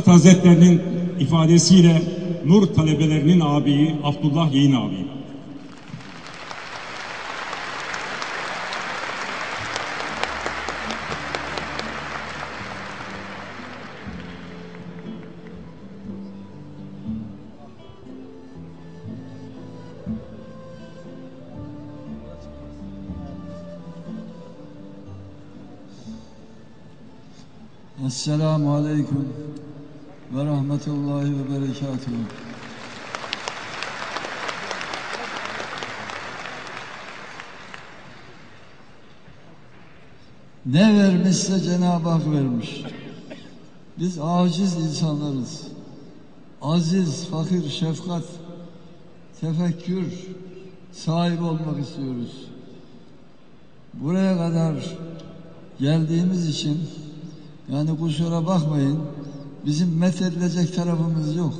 Üstad Hazretlerinin ifadesiyle Nur talebelerinin abiyi Abdullah Yeğin abi. Esselamu Aleyküm ve Rahmetullahi ve Berekatuhu. Ne vermişse Cenab-ı Hak vermiş. Biz aciz insanlarız. Aziz, fakir, şefkat, tefekkür sahibi olmak istiyoruz. Buraya kadar geldiğimiz için yani kusura bakmayın bizim methedilecek tarafımız yok.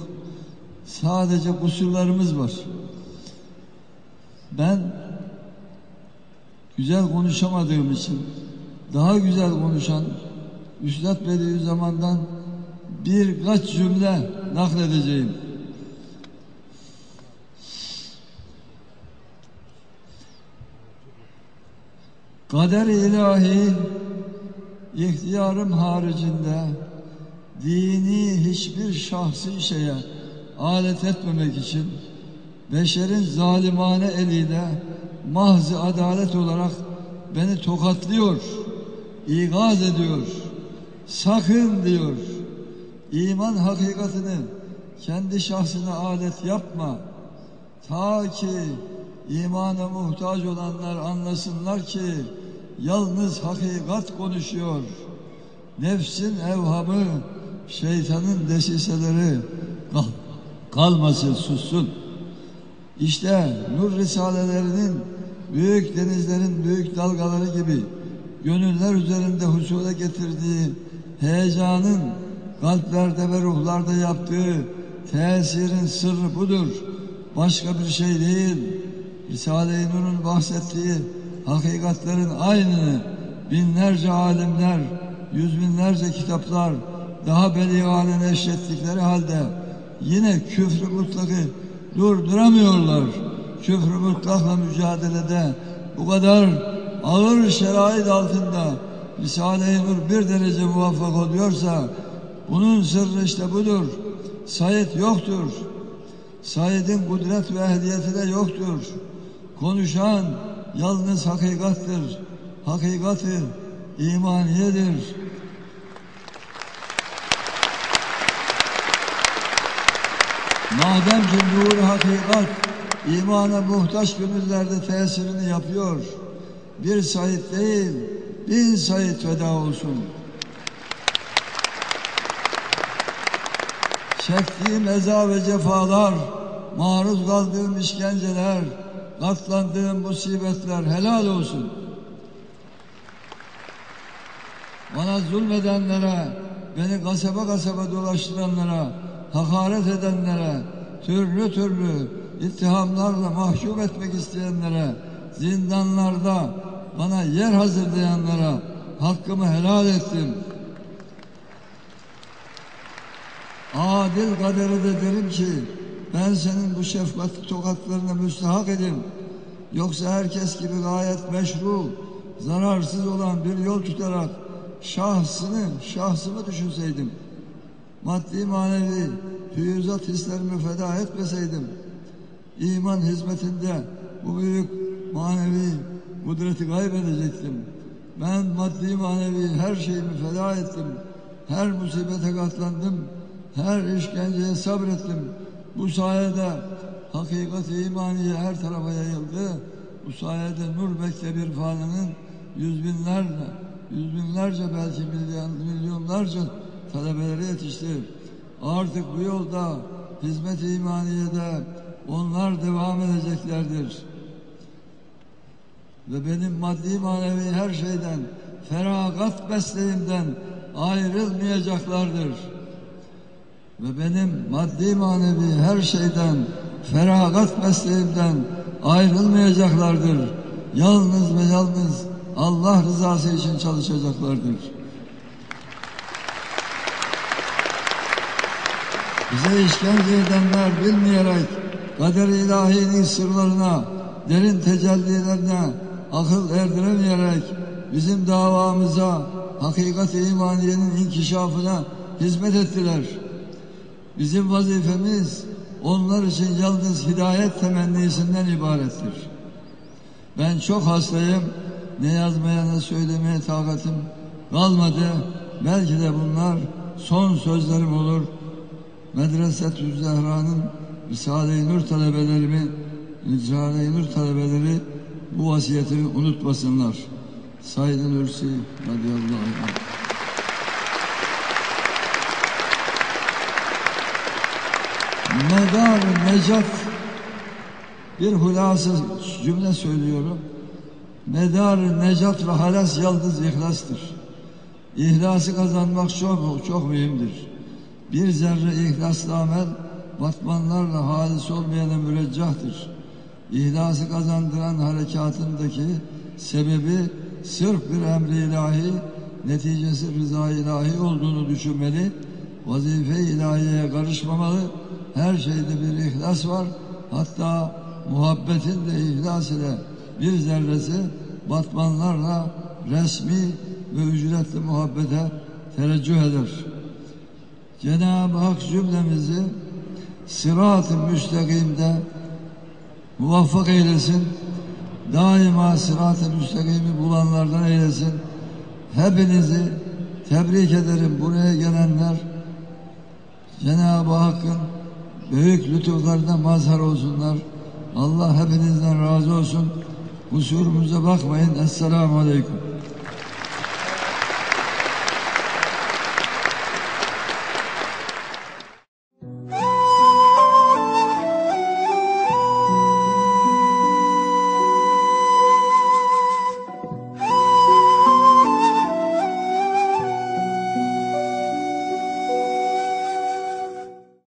Sadece kusurlarımız var. Ben güzel konuşamadığım için daha güzel konuşan Üstad Bediüzzaman'dan birkaç cümle nakledeceğim. Kader-i ilahi ihtiyarım haricinde dini hiçbir şahsi şeye alet etmemek için beşerin zalimane eliyle mahzi adalet olarak beni tokatlıyor, ikaz ediyor, sakın diyor, iman hakikatini kendi şahsına alet yapma, ta ki imana muhtaç olanlar anlasınlar ki yalnız hakikat konuşuyor. Nefsin evhamı, şeytanın desiseleri kal kalmasın, sussun. İşte nur risalelerinin büyük denizlerin büyük dalgaları gibi gönüller üzerinde husule getirdiği heyecanın kalplerde ve ruhlarda yaptığı tesirin sırrı budur. Başka bir şey değil. Risale-i Nur'un bahsettiği hakikatlerin aynını binlerce alimler, yüz binlerce kitaplar daha beliğane neşrettikleri halde yine küfrü mutlakı durduramıyorlar. Küfrü mutlakla mücadelede bu kadar ağır şerait altında Risale-i Nur bir derece muvaffak oluyorsa bunun sırrı işte budur. Said yoktur. Said'in kudret ve ehliyeti de yoktur. Konuşan yalnız hakikattır. Hakikati imaniyedir. Madem ki nur hakikat imana muhtaç gönüllerde tesirini yapıyor. Bir Said değil, bin Said feda olsun. Çektiğim eza ve cefalar, maruz kaldığım işkenceler, katlandığım musibetler helal olsun. Bana zulmedenlere, beni kasaba kasaba dolaştıranlara, hakaret edenlere, türlü türlü ittihamlarla mahkum etmek isteyenlere, zindanlarda bana yer hazırlayanlara hakkımı helal ettim. Adil kaderi de derim ki ben senin bu şefkatli tokatlarına müstahak edim. Yoksa herkes gibi gayet meşru, zararsız olan bir yol tutarak şahsını, şahsımı düşünseydim. Maddi manevi füyüzat hislerimi feda etmeseydim. iman hizmetinde bu büyük manevi kudreti kaybedecektim. Ben maddi manevi her şeyimi feda ettim. Her musibete katlandım. Her işkenceye sabrettim. Bu sayede hakikat imaniye her tarafa yayıldı. Bu sayede Nur Mektebi İrfanı'nın yüz binlerce, yüz binlerce belki milyon, milyonlarca talebeleri yetişti. Artık bu yolda hizmet-i imaniyede onlar devam edeceklerdir. Ve benim maddi manevi her şeyden, feragat mesleğimden ayrılmayacaklardır. Ve benim maddi manevi her şeyden, feragat mesleğimden ayrılmayacaklardır. Yalnız ve yalnız Allah rızası için çalışacaklardır. Bize işkence edenler bilmeyerek kader-i ilahinin sırlarına, derin tecellilerine akıl erdiremeyerek bizim davamıza, hakikat-i imaniyenin inkişafına hizmet ettiler. Bizim vazifemiz onlar için yalnız hidayet temennisinden ibarettir. Ben çok hastayım, ne yazmaya ne söylemeye takatim kalmadı. Belki de bunlar son sözlerim olur. Medresetü Zehra'nın Risale-i Nur talebelerimi, Risale-i Nur talebeleri bu vasiyetimi unutmasınlar. Said Nursi radıyallahu anh. Medar necat bir hulası cümle söylüyorum. Medar necat ve halas yıldız ihlastır. İhlası kazanmak çok çok mühimdir. Bir zerre ihlaslı amel batmanlarla halis olmayana müreccahtır. İhlası kazandıran harekatındaki sebebi sırf bir emri ilahi, neticesi rıza ilahi olduğunu düşünmeli, vazife ilahiyeye karışmamalı, her şeyde bir ihlas var, hatta muhabbetin de ihlas ile bir zerresi batmanlarla resmi ve ücretli muhabbete tereccüh eder. Cenab-ı Hak cümlemizi sırat-ı müstakimde muvaffak eylesin. Daima sırat-ı müstakimi bulanlardan eylesin. Hepinizi tebrik ederim buraya gelenler. Cenab-ı Hakk'ın büyük lütuflarına mazhar olsunlar. Allah hepinizden razı olsun. Kusurumuza bakmayın. Esselamu Aleyküm.